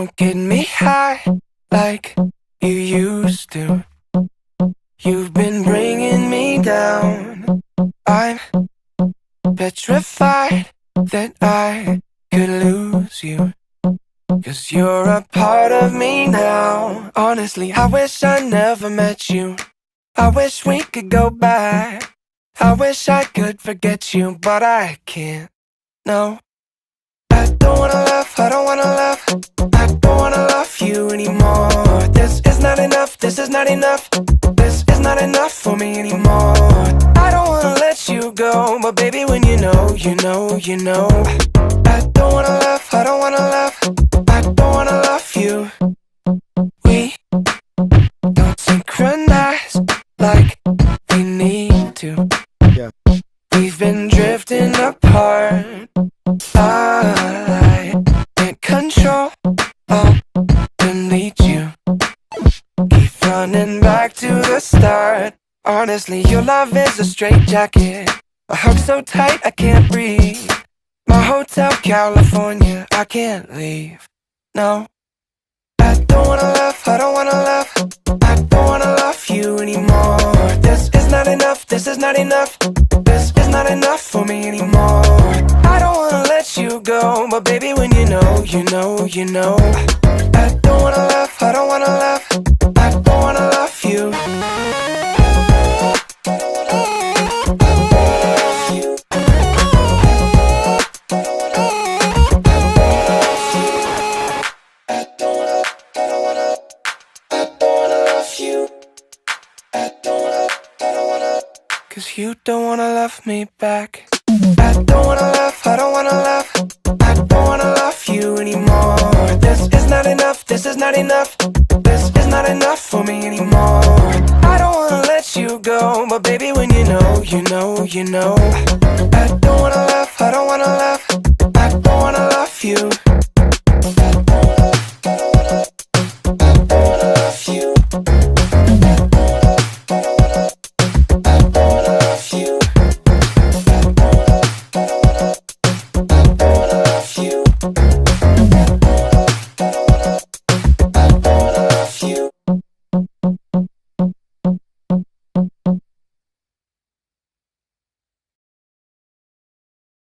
don't get me high like you used to. You've been bringing me down. I'm petrified that I could lose you. Cause you're a part of me now. Honestly, I wish I never met you. I wish we could go back. I wish I could forget you, but I can't. No. I don't wanna love, I don't wanna love. Enough, this is not enough. This is not enough for me anymore. I don't wanna let you go, but baby, when you know, you know, you know. I don't wanna love, I don't wanna love. I don't wanna love you. We don't synchronize like we need to. Yeah. We've been drifting apart. I can't control or running back to the start. Honestly, your love is a straitjacket. A hug so tight I can't breathe. My hotel, California, I can't leave. No. I don't wanna love, I don't wanna love. I don't wanna love you anymore. This is not enough, this is not enough. This is not enough for me anymore. I don't wanna let you go, but baby, when you know, you know, you know. I don't wanna love, Cause you don't wanna love me back. I don't wanna love, I don't wanna love. I don't wanna love you anymore. This is not enough, this is not enough. This is not enough for me anymore. I don't wanna let you go, but baby, when you know, you know, you know. I don't wanna love, I don't wanna love.